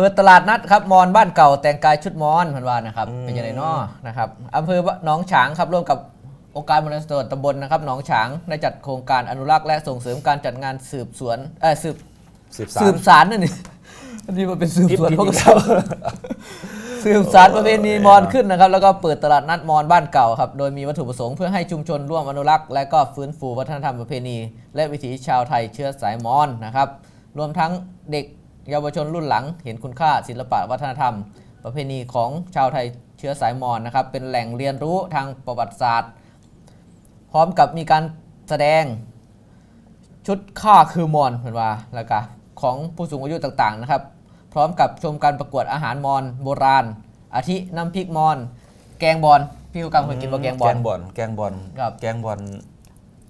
ปิดตลาดนัดครับมอนบ้านเก่าแต่งกายชุดมอนเพันวานะครับเป็นยังไงเนาะนะครับอำเภอหนองฉางครับร่วมกับองค์การบริหารส่วนตำบลนะครับหนองฉางได้จัดโครงการอนุรักษ์และส่งเสริมการจัดงานสืบสวนเออสืบสืบสาสืรบสารนั่นนี่ อันนี้มันเป็นสืบสวนพิมพ์พวกพิมพ์เราสืบสารประเพณีมอนขึ้นนะครับ แล้วก็เปิดตลาดนัดมอนบ้านเก่าครับโดยมีวัตถุประสงค์เพื่อให้ชุมชนร่วมอนุรักษ์และก็ฟื้นฟูวัฒนธรรมประเพณี และวิถีชาวไทยเชื้อสายมอนนะครับรวมทั้งเด็ก เยาวชนรุ่นหลังเห็นคุณค่าศิลปะวัฒนธรรม ประเพณีของชาวไทยเชื้อสายมอญนะครับ เป็นแหล่งเรียนรู้ทางประวัติศาสตร์ พร้อมกับมีการแสดงชุดข้าคือมอนเหมือนว่าแล้วก็ของผู้สูงอายุต่างๆนะครับ พร้อมกับชมการประกวดอาหารมอนโบราณ อาทิน้ำพริกมอนแกงบอลพี่ผู้กำเคยกินบ่แกงบอแกลงบอลแกงบอลครับแกงบอล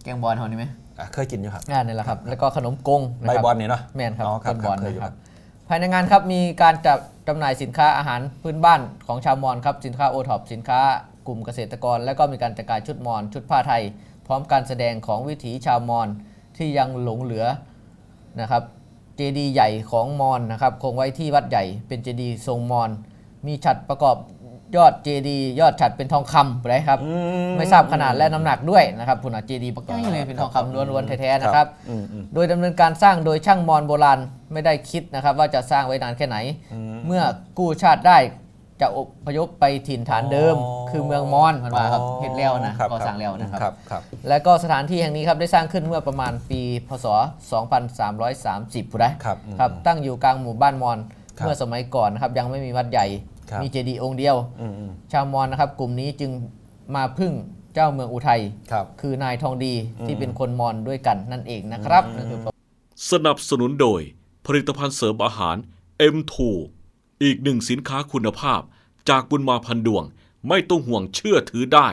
แกงบอลเท่านี้ไหมอะเคยกินอยู่ครับงานนี่แหละครับ แล้วก็ขนมกงนะใบครับบอลนี่เนาะแม่นครับอ๋อครับต้นบอลครับเคยอยู่นะคครัรับ บ ภายในงานครับมีการจัดจำหน่ายสินค้าอาหารพื้นบ้านของชาวมอญครับสินค้าโอท็อปสินค้ากลุ่มเกษตรกร และก็มีการจัดการชุดมอญชุดผ้าไทย พร้อมการแสดงของวิถีชาวมอญที่ยังหลงเหลือนะครับเจดีย์ใหญ่ของมอญนะครับคงไว้ที่วัดใหญ่เป็นเจดีย์ทรงมอญมีฉัดประกอบ ยอดเจดีย์ยอดฉัดเป็นทองคำเลยครับ อืมไม่ทราบขนาดและน้ำหนักด้วยนะครับผุนอาเจดีย์ปักใหญ่เลยเป็นทองคำล้วนๆแท้ๆนะครับ อืมอืม โดยดำเนินการสร้างโดยช่างมอญโบราณไม่ได้คิดนะครับ ว่าจะสร้างไว้นานแค่ไหนเมื่อกู้ชาติได้จะอพยพไปถิ่นฐานเดิม อ๋อ คือเมืองมอญพันว่าครับเฮ็ดแล้วนะก่อสร้างแล้วนะคครัรับบครับ และก็สถานที่แห่งนี้ครับได้สร้างขึ้นเมื่อประมาณปีพศ 2330ผู้ใดครับอืมครับตั้งอยู่กลางหมู่บ้านมอญครับ เมื่อสมัยก่อนนะครับยังไม่มีวัดใหญ่ครับ มีเจดีย์องค์เดียวอืมอืมชาวมอญนะครับ กลุ่มนี้จึงมาพึ่งเจ้าเมืองอุทัยครับคือนายทองดีที่อืมเป็นคนมอญด้วยกันนั่นเองนะครับนั่นคือสนับสนุนโดย ผลิตภัณฑ์เสริมอาหาร M2 อีกหนึ่งสินค้าคุณภาพ จากบุญมาพันดวง ไม่ต้องห่วงเชื่อถือได้